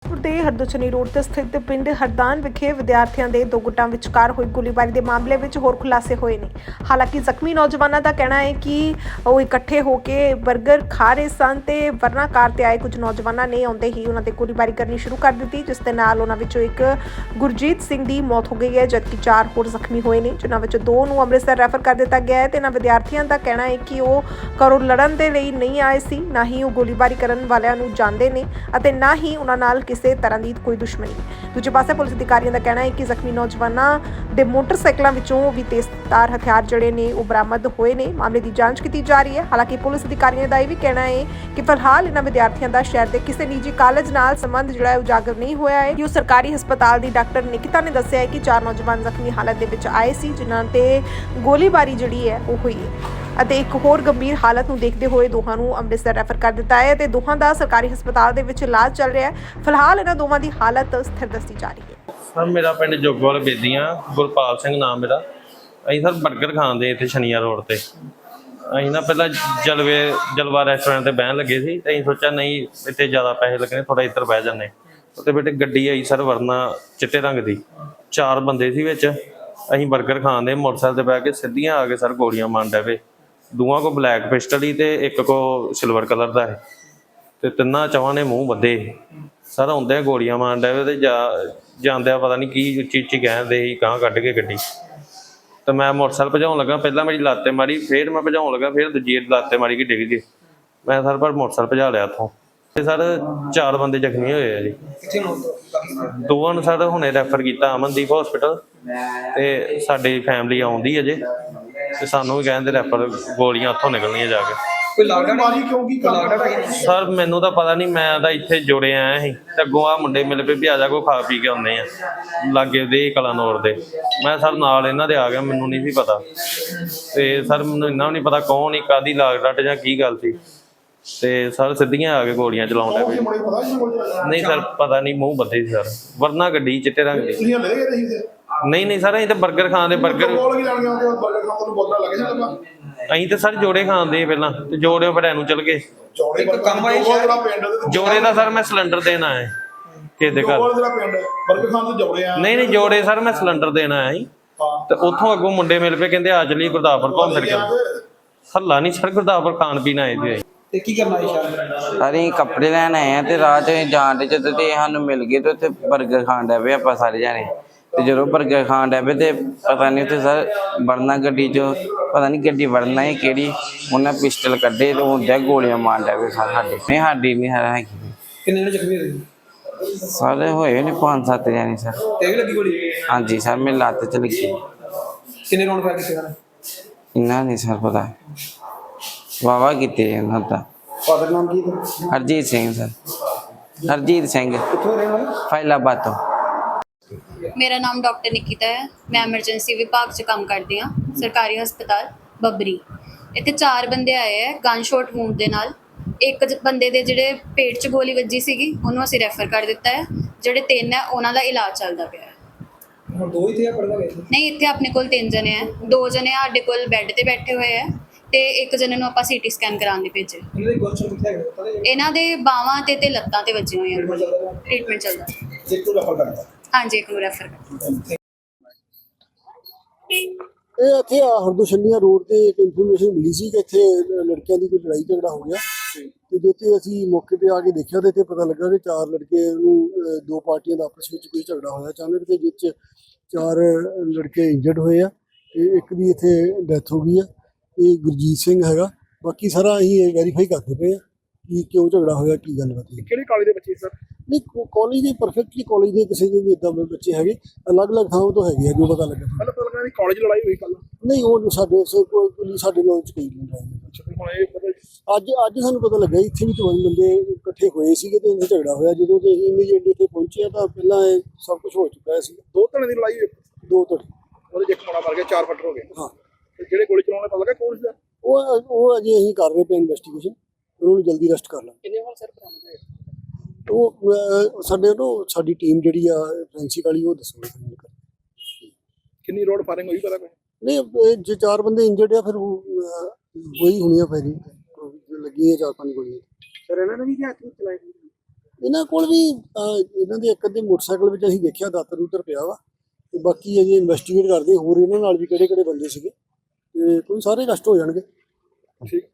Por ਦੇ ਹਰਦੁਚਨੀ road ਤੇ ਸਥਿਤ ਪਿੰਡ ਹਰਦਾਨ ਵਿਖੇ ਵਿਦਿਆਰਥੀਆਂ ਦੇ ਦੋ ਗੁੱਟਾਂ ਵਿਚਕਾਰ ਹੋਈ ਗੋਲੀਬਾਰੀ ਦੇ ਮਾਮਲੇ ਵਿੱਚ ਹੋਰ ਖੁਲਾਸੇ ਹੋਏ ਨੇ। ਹਾਲਾਂਕਿ ਜ਼ਖਮੀ ਨੌਜਵਾਨਾਂ ਦਾ ਕਹਿਣਾ ਹੈ ਕਿ ਉਹ ਇਕੱਠੇ ਹੋ ਕੇ 버ਗਰ ਖਾ ਰਹੇ ਸਨ ਤੇ ਵਰਨਾ ਕਾਰ ਤੇ ਆਏ ਕੁਝ ਨੌਜਵਾਨਾਂ ਨੇ ਆਉਂਦੇ ਹੀ ਉਹਨਾਂ ਤੇ ਗੋਲੀਬਾਰੀ ਕਰਨੀ ਸ਼ੁਰੂ ਕਰ ਦਿੱਤੀ, ਜਿਸ ਦੇ ਨਾਲ ਉਹਨਾਂ ਵਿੱਚੋਂ ਇੱਕ ਗੁਰਜੀਤ ਸਿੰਘ ਦੀ ਮੌਤ ਹੋ ਗਈ ਹੈ, ਜਦਕਿ ਚਾਰ ਹੋਰ ਜ਼ਖਮੀ ਹੋਏ ਨੇ, ਜਿਨ੍ਹਾਂ ਵਿੱਚੋਂ ਦੋ ਨੂੰ ਅੰਮ੍ਰਿਤਸਰ ਰੈਫਰ ਕਰ ਦਿੱਤਾ ਗਿਆ ਹੈ ਤੇ ਇਹਨਾਂ ਵਿਦਿਆਰਥੀਆਂ ਦਾ ਕਹਿਣਾ ਹੈ ਕਿ ਉਹ ਘਰੋਂ ਲੜਨ ਦੇ ਲਈ ਨਹੀਂ ਆਏ ਸੀ, ਨਾ ਹੀ ਉਹ ਗੋਲੀਬਾਰੀ ਕਰਨ ਵਾਲਿਆਂ ਨੂੰ ਜਾਣਦੇ ਨੇ ਅਤੇ ਨਾ ਹੀ ਉਹਨਾਂ ਨਾਲ ਕਿਸੇ ਤਰ੍ਹਾਂ ਦੀ ਕੋਈ ਦੁਸ਼ਮਣੀ ਦੂਜੇ ਪਾਸੇ ਪੁਲਿਸ ਅਧਿਕਾਰੀਆਂ ਦਾ ਕਹਿਣਾ ਹੈ ਕਿ ਜ਼ਖਮੀ ਨੌਜਵਾਨਾਂ ਦੇ ਮੋਟਰਸਾਈਕਲਾਂ ਵਿੱਚੋਂ ਵੀ ਤੇਜ਼ਧਾਰ ਹਥਿਆਰ ਜਿਹੜੇ ਨੇ ਉਹ ਬਰਾਮਦ ਹੋਏ ਨੇ। ਮਾਮਲੇ ਦੀ ਜਾਂਚ ਕੀਤੀ ਜਾ ਰਹੀ ਹੈ। ਹਾਲਾਂਕਿ ਪੁਲਿਸ ਅਧਿਕਾਰੀਆਂ ਦਾ ਇਹ ਵੀ ਕਹਿਣਾ ਹੈ ਕਿ ਫਿਲਹਾਲ ਇਹਨਾਂ ਵਿਦਿਆਰਥੀਆਂ ਦਾ ਸ਼ਹਿਰ ਦੇ ਕਿਸੇ ਨਿੱਜੀ ਕਾਲਜ ਨਾਲ ਸੰਬੰਧ ਜਿਹੜਾ ਹੈ ਉਜਾਗਰ ਨਹੀਂ ਹੋਇਆ ਹੈ। ਕਿ ਉਹ ਸਰਕਾਰੀ ਹਸਪਤਾਲ ਦੀ ਡਾਕਟਰ ਨਿਕਿਤਾ ਨੇ ਦੱਸਿਆ ਹੈ ਕਿ ਚਾਰ ਨੌਜਵਾਨ ਜ਼ਖਮੀ ਹਾਲਤ ਦੇ ਵਿੱਚ ਆਏ ਸੀ, ਜਿਨ੍ਹਾਂ ਤੇ ਗੋਲੀਬਾਰੀ ਜਿਹੜੀ ਹੈ ਉਹ ਹੋਈ ਹੈ। ਅਤੇ ਇੱਕ ਹੋਰ ਗੰਭੀਰ ਹਾਲਤ ਨੂੰ ਦੇਖਦੇ ਹੋਏ ਦੋਹਾਂ ਨੂੰ ਅੰਮ੍ਰਿਤਸਰ ਰੈਫਰ ਕਰ ਦਿੱਤਾ ਹੈ ਤੇ ਦੋਹਾਂ ਦਾ ਸਰਕਾਰੀ ਹਸਪਤਾਲ ਦੇ ਵਿੱਚ ਇਲਾਜ ਚੱਲ ਰਿਹਾ ਹੈ। ਫਿਲਹਾਲ ਇਹਨਾਂ ਦੋਵਾਂ ਦੀ ਹਾਲਤ ਸਥਿਰ ਦੱਸੀ ਜਾ ਰਹੀ ਹੈ। ਸਰ, ਮੇਰਾ ਪਿੰਡ ਜੋਗਵਾਲ ਬੇਦੀਆਂ, ਗੁਰਪਾਲ ਸਿੰਘ ਨਾਮ ਮੇਰਾ। ਅਸੀਂ ਸਰ 버ਗਰ ਖਾਂਦੇ ਇੱਥੇ ਸ਼ਨੀਆ ਰੋਡ ਤੇ। ਅਸੀਂ ਨਾ ਪਹਿਲਾਂ ਜਲਵੇ, ਜਲਵਾ ਰੈਸਟੋਰੈਂਟ ਤੇ ਬਹਿਣ ਲੱਗੇ ਸੀ ਤੇ ਅਸੀਂ ਸੋਚਿਆ ਨਹੀਂ, ਇੱਥੇ ਜ਼ਿਆਦਾ ਪੈਸੇ ਲੱਗਣੇ ਥੋੜਾ ਇੱਧਰ ਬਹਿ ਜਾਂਦੇ। ਉੱਤੇ ਬੇਟੇ ਗੱਡੀ ਆਈ ਸਰ ਵਰਨਾ ਚਿੱਟੇ ਰੰਗ ਦੀ। ਚਾਰ ਬੰਦੇ ਸੀ ਵਿੱਚ। ਅਸੀਂ 버ਗਰ ਖਾਂਦੇ, ਮੋਟਰਸਾਈਕਲ ਤੇ ਬਹਿ ਕੇ ਸਿੱਧੀਆਂ ਆ ਕੇ ਸਰ ਗੋਲੀਆਂ ਮਾਰਨ ਡੈ ਪਏ। ਦੋਵਾਂ ਕੋ ਬਲੈਕ ਪਿਸਟਲ ਹੀ ਤੇ ਇੱਕ ਕੋ ਸਿਲਵਰ ਕਲਰ ਦਾ ਹੈ ਤੇ ਤਿੰਨਾਂ ਚਵਾਂ ਨੇ ਮੂੰਹ ਬੱਧੇ ਸਰ ਆਉਂਦੇ ਗੋਲੀਆਂ ਮਾਰਨ ਡਏ ਤੇ ਜਾ, ਜਾਂਦਿਆਂ ਪਤਾ ਨਹੀਂ ਕੀ ਉੱਚੀ ਉੱਚੀ ਕਹਿੰਦੇ ਸੀ ਕਾਂ ਕੱਢ ਕੇ ਗੱਡੀ। ਤੇ ਮੈਂ ਮੋਟਰਸਾਈਕਲ ਭਜਾਉਣ ਲੱਗਾ, ਪਹਿਲਾਂ ਮੇਰੀ ਲੱਤ ਤੇ ਮਾਰੀ, ਫੇਰ ਮੈਂ ਭਜਾਉਣ ਲੱਗਾ, ਫੇਰ ਦੂਜੀ ਲੱਤ ਤੇ ਮਾਰੀ ਕਿ ਡਿੱਗ ਗਈ। ਮੈਂ ਸਰ, ਪਰ ਮੋਟਰਸਾਈਕਲ ਭਜਾ ਲਿਆ ਉੱਥੋਂ ਤੇ ਸਰ, ਚਾਰ ਬੰਦੇ ਜ਼ਖਮੀ ਹੋਏ ਆ ਜੀ। ਦੋਵਾਂ ਨੂੰ ਸਰ, ਹੁਣੇ ਰੈਫਰ ਕੀਤਾ ਅਮਨਦੀਪ ਹਸਪੀਟਲ ਤੇ ਸਾਡੀ ਫੈਮਿਲੀ ਆਉਂਦੀ ਅਜੇ। ਤੇ ਸਾਨੂੰ ਵੀ ਕਹਿੰਦੇ ਰੈਫਰ ਗੋਲੀਆਂ ਉੱਥੋਂ ਨਿਕਲਣੀਆਂ ਜਾ ਕੇ। ਕੋਈ ਲਾਕਡਾਊਨ ਮਾਰੀ ਕਿਉਂ ਕੀ ਲਾਕਡਾਊਨ ਸਰ ਮੈਨੂੰ ਤਾਂ ਪਤਾ ਨਹੀਂ ਮੈਂ ਤਾਂ ਇੱਥੇ ਜੁੜੇ ਆਇਆ ਸੀ। ਤੇ ਅੱਗੋਂ ਆ ਮੁੰਡੇ ਮਿਲ ਪਏ ਵੀ ਆ ਜਾ ਕੋ ਖਾ ਪੀ ਕੇ ਆਉਂਦੇ ਆ। ਲਾਗੇ ਦੇ ਕਲਾਨੌਰ ਦੇ। ਮੈਂ ਸਰ ਨਾਲ ਇਹਨਾਂ ਦੇ ਆ ਗਿਆ ਮੈਨੂੰ ਨਹੀਂ ਸੀ ਪਤਾ। ਤੇ ਸਰ ਮੈਨੂੰ ਇੰਨਾ ਵੀ ਨਹੀਂ ਪਤਾ ਕੌਣ ਹੀ ਕਾਦੀ ਲਾਗ ਡੱਟ ਜਾਂ ਕੀ ਗੱਲ ਸੀ। ਤੇ ਸਰ ਸਿੱਧੀਆਂ ਆ ਕੇ ਗੋਲੀਆਂ ਚਲਾਉਣ ਲੱਗ ਪਏ। ਨਹੀਂ ਸਰ ਪਤਾ ਨਹੀਂ ਮੂੰਹ ਬੱਦੇ ਸੀ ਸਰ। ਵਰਨਾ ਗੱਡੀ ਚਿੱਟੇ ਰੰਗ ਦੀ। ਤੁਸੀਂ ਹਲੇ ਗਏ ਤੁਸੀਂ ਤੇ? ਨਹੀਂ ਨਹੀਂ ਸਰ ਅਸੀਂ ਤਾਂ 버ਗਰ ਖਾਂਦੇ 버ਗਰ ਕੋਲ ਕੀ ਜਾਣ ਗਿਆ ਉਹਦੇ ਬਰਗਰ ਖਾਣ ਨੂੰ ਬੋਤਲ ਲੱਗ ਜਾਂਦਾ ਅਸੀਂ ਤਾਂ ਸਰ ਜੋੜੇ ਖਾਂਦੇ ਪਹਿਲਾਂ ਤੇ ਜੋੜੇ ਫਿਰ ਐਨੂੰ ਚਲ ਗਏ। ਜੋੜੇ ਦਾ ਸਰ ਮੈਂ ਸਿਲੰਡਰ ਦੇਣਾ ਹੈ ਕਿਸੇ ਦੇ ਘਰ। ਨਹੀਂ ਨਹੀਂ ਜੋੜੇ ਸਰ ਮੈਂ ਸਿਲੰਡਰ ਦੇਣਾ ਹੈ। ਤੇ ਉੱਥੋਂ ਅੱਗੋਂ ਮੁੰਡੇ ਮਿਲ ਪਏ ਕਹਿੰਦੇ ਆ ਚਲੀ ਗੁਰਦਾਸਪੁਰ ਘੁੰਮ ਫਿਰ ਕੇ। ਹੱਲਾ ਨਹੀਂ ਸਰ ਗੁਰਦਾਸਪੁਰ ਖਾਣ ਪੀਣ ਆਏ ਸੀ। ਤੇ ਕੀ ਕਰਨਾ ਇਸ਼ਾਰਾ ਅਸੀਂ ਕੱਪੜੇ ਲੈਣ ਆਏ ਆ ਤੇ ਰਾਹ ਚ ਅਸੀਂ ਤੇ ਸਾਨੂੰ ਮਿਲ ਗਏ ਤੇ ਉੱਥੇ 버ਗਰ ਖਾਣ ਦਾ ਪਿਆ ਆਪਾਂ ਸਾਰੇ ਜਾਣੇ। ਤੇ ਜਦੋਂ 버ਗਰ ਖਾਣ ਡੈ ਪਏ ਤੇ ਪਤਾ ਨਹੀਂ ਉੱਥੇ ਸਰ ਵੜਨਾ ਗੱਡੀ 'ਚ ਪਤਾ ਨਹੀਂ ਗੱਡੀ ਵੜਨਾ ਹੈ ਕਿਹੜੀ ਉਹਨਾਂ ਪਿਸਟਲ ਕੱਢੇ ਤੇ ਹੁੰਦਿਆ ਗੋਲੀਆਂ ਮਾਰ ਡੈ ਪਏ ਸਰ ਸਾਡੇ। ਨਹੀਂ ਸਾਡੀ ਨਹੀਂ ਹੈ ਹੈਗੀ ਕਿੰਨੇ ਨੇ ਜ਼ਖਮੀ ਹੋਏ ਸਾਰੇ ਹੋਏ ਨੇ ਪੰਜ ਸੱਤ ਜਾਣੇ ਸਰ। ਤੇ ਵੀ ਲੱਗੀ ਗੋਲੀ? ਹਾਂਜੀ ਸਰ ਮੇਰੀ ਲੱਤ 'ਚ ਲੱਗੀ। ਕਿੰਨੇ ਰੌਂਡ ਫਾਇਰ ਕੀਤੇ ਹਨ ਇੰਨਾ ਨਹੀਂ ਸਰ ਪਤਾ। ਵਾਵਾ ਕੀਤੇ ਇਹਨਾਂ ਦਾ। ਫਾਦਰ ਨਾਮ ਕੀ ਹੈ? ਹਰਜੀਤ ਸਿੰਘ ਸਰ। ਹਰਜੀਤ ਸਿੰਘ। ਕਿੱਥੋਂ ਰਹਿਣ ਵਾਲੇ? ਫੈਲਾਬਾਦ ਤੋਂ। ਮੇਰਾ ਨਾਮ ਡਾਕਟਰ ਨਿਕਿਤਾ ਹੈ। ਮੈਂ ਐਮਰਜੈਂਸੀ ਵਿਭਾਗ 'ਚ ਕੰਮ ਕਰਦੀ ਹਾਂ। ਸਰਕਾਰੀ ਹਸਪਤਾਲ ਬੱਬਰੀ। ਇੱਥੇ ਚਾਰ ਬੰਦੇ ਆਏ ਹੈ ਗਨ ਸ਼ਾਟ ਵੂੰਡ ਦੇ ਨਾਲ। ਇੱਕ ਜ- ਬੰਦੇ ਦੇ ਜਿਹੜੇ ਪੇਟ 'ਚ ਗੋਲੀ ਵੱਜੀ ਸੀਗੀ ਉਹਨੂੰ ਅਸੀਂ ਰੈਫਰ ਕਰ ਦਿੱਤਾ ਹੈ। ਜਿਹੜੇ ਤਿੰਨ ਹੈ ਉਹਨਾਂ ਦਾ ਇਲਾਜ ਚੱਲਦਾ ਪਿਆ ਹੈ। ਹੁਣ ਦੋ ਹੀ ਥੇ ਪੜਦਾ ਗਏ ਨਹੀਂ ਇੱਥੇ ਆਪਣੇ ਕੋਲ ਤਿੰਨ ਜਣੇ ਹੈ। ਦੋ ਜਣੇ ਸਾਡੇ ਕੋਲ ਬੈੱਡ ਤੇ ਬੈਠੇ ਹੋਏ ਹੈ ਤੇ ਇੱਕ ਜਣੇ ਨੂੰ ਆਪਾਂ ਸੀਟੀ ਸਕੈਨ ਕਰਾਉਣ ਲਈ ਭੇਜੇ ਇਹਨਾਂ ਦੇ ਕੁਐਸਚਨ ਕਿੱਥੇ ਹੈਗੇ? ਪਤਾ ਨਹੀਂ। ਇਹਨਾਂ ਦੇ ਬਾਹਾਂ ਤੇ ਤੇ ਲੱਤਾਂ ਤੇ ਵੱਜੀਆਂ ਹੋਈਆਂ। ਟ੍ਰੀਟਮੈਂਟ ਚੱਲਦਾ ਇੱਕ ਤੋਂ ਰਫਲ ਕਰਦਾ ਹਾਂਜੀ ਇੱਕ ਨੂੰ ਰੈਫਰ ਕਰ। ਇਹ ਇੱਥੇ ਆ ਹਰਦੋਸ਼ਨੀਆ ਰੋਡ ਤੇ ਇੱਕ ਇਨਫੋਰਮੇਸ਼ਨ ਮਿਲੀ ਸੀ ਕਿ ਇੱਥੇ ਲੜਕਿਆਂ ਦੀ ਕੋਈ ਲੜਾਈ ਝਗੜਾ ਹੋ ਗਿਆ। ਤੇ ਜਿੱਥੇ ਅਸੀਂ ਮੌਕੇ ਤੇ ਆ ਕੇ ਦੇਖਿਆ ਤੇ ਇੱਥੇ ਪਤਾ ਲੱਗਾ ਕਿ ਚਾਰ ਲੜਕੇ ਨੂੰ ਅਹ, ਦੋ ਪਾਰਟੀਆਂ ਦਾ ਆਪਸ ਵਿੱਚ ਕੋਈ ਝਗੜਾ ਹੋਇਆ। ਅਚਾਨਕ ਤੇ ਜਿਸ 'ਚ ਚਾਰ ਲੜਕੇ ਇੰਜਰਡ ਹੋਏ ਆ ਤੇ ਇੱਕ ਦੀ ਇੱਥੇ ਡੈਥ ਹੋ ਗਈ ਆ। ਇਹ ਗੁਰਜੀਤ ਸਿੰਘ ਹੈਗਾ। ਬਾਕੀ ਸਾਰਾ ਅਸੀਂ ਇਹ ਵੈਰੀਫਾਈ ਕਰਦੇ ਪਏ ਆ ਕਿ ਕਿਉਂ ਝਗੜਾ ਹੋਇਆ ਕੀ ਗੱਲ ਬਾਤ ਹੈ ਕਿਹੜੇ ਕਾਲਜ ਦੇ ਬੱਚੇ ਸਰ? ਨਹੀਂ ਕਾਲਜ ਦੇ ਪਰਫੈਕਟਲੀ ਕਾਲਜ ਦੇ ਕਿਸੇ ਦੇ ਵੀ ਇਦਾਂ ਦੇ ਬੱਚੇ ਹੈਗੇ ਅਲੱਗ-ਅਲੱਗ ਥਾਵਾਂ ਤੋਂ ਹੈਗੇ ਆ ਜੋ ਪਤਾ ਲੱਗਾ ਪਹਿਲਾਂ ਪਤਾ ਲੱਗਾ ਕਿ ਕਾਲਜ ਲੜਾਈ ਹੋਈ ਕੱਲ ਨਹੀਂ ਉਹ ਜੋ ਸਾਡੇ ਸੇ ਕੋਈ ਕੋਈ ਸਾਡੇ ਨਾਲ ਚ ਕੋਈ ਨਹੀਂ ਹੁਣ ਮਤਲਬ ਅੱਜ ਅੱਜ ਸਾਨੂੰ ਪਤਾ ਲੱਗਾ ਇੱਥੇ ਵੀ ਚੌਵੀ ਬੰਦੇ ਇਕੱਠੇ ਹੋਏ ਸੀਗੇ ਤੇ ਇਹਨਾਂ ਝਗੜਾ ਹੋਇਆ। ਜਦੋਂ ਤੇ ਅਸੀਂ ਇਮੀਡੀਏਟਲੀ ਇੱਥੇ ਪਹੁੰਚੇ ਤਾਂ ਪਹਿਲਾਂ ਇਹ ਸਭ ਕੁਝ ਹੋ ਚੁੱਕਾ ਸੀ ਦੋ ਧੜੇ ਦੀ ਲੜਾਈ ਹੋਈ। ਦੋ ਧੜੇ। ਉਹਦੇ ਇੱਕ ਮੁੰਡਾ ਮਰ ਗਿਆ ਚਾਰ ਫੱਟਰ ਹੋ ਗਏ। ਹਾਂ। ਤੇ ਜਿਹੜੇ ਗੋਲੀ ਚਲਾਉਣ ਪਤਾ ਲੱਗਾ ਕੌਣ ਸੀ ਉਹ ਉਹ ਅਜੇ ਅਸੀਂ ਕਰ ਰਹੇ ਪਏ ਇਨਵੈਸਟੀਗੇਸ਼ਨ ਉਹਨਾਂ ਜਲਦੀ ਅਰੈਸਟ ਕਰ ਲਾਂਗੇ। ਕਿੰਨੇ ਵਾਰ ਸਰ ਬਰਾਮਦ ਹੋਏ? ਉਹ ਅਹ, ਸਾਡੇ ਨੂੰ ਸਾਡੀ ਟੀਮ ਜਿਹੜੀ ਆ ਫ੍ਰੈਂਸਿਕ ਵਾਲੀ ਉਹ ਦੱਸੋਗੇ ਕਿੰਨੀ ਰੋਡ ਫਾਇਰਿੰਗ ਹੋਈ ਪਤਾ ਕੋਈ? ਨਹੀਂ ਇਹ ਜੇ ਚਾਰ ਬੰਦੇ ਇੰਜਰਡ ਆ ਫਿਰ ਉਹ, ਅਹ, ਹੋਈ ਹੋਣੀ ਆ ਫਾਇਰਿੰਗ ਲੱਗੀਆਂ ਚਾਰ ਪੰਜ ਗੋਲੀਆਂ। ਸਰ ਇਹਨਾਂ ਨੇ ਵੀ ਹੱਥ ਵਿੱਚ ਚਲਾਏ ਇਹਨਾਂ ਕੋਲ ਵੀ ਅਹ, ਇਹਨਾਂ ਦੇ ਇੱਕ ਅੱਧੇ ਮੋਟਰਸਾਈਕਲ ਵਿੱਚ ਅਸੀਂ ਦੇਖਿਆ ਦਾਤਰ ਉਤਰ ਪਿਆ ਵਾ। ਤੇ ਬਾਕੀ ਅਜੇ ਇਨਵੈਸਟੀਗੇਟ ਕਰਦੇ ਹੋਰ ਇਹਨਾਂ ਨਾਲ ਵੀ ਕਿਹੜੇ ਕਿਹੜੇ ਬੰਦੇ ਸੀਗੇ। ਤੇ ਕੋਈ ਸਾਰੇ ਅਰੈਸਟ ਹੋ ਜਾਣਗੇ। ਠੀਕ।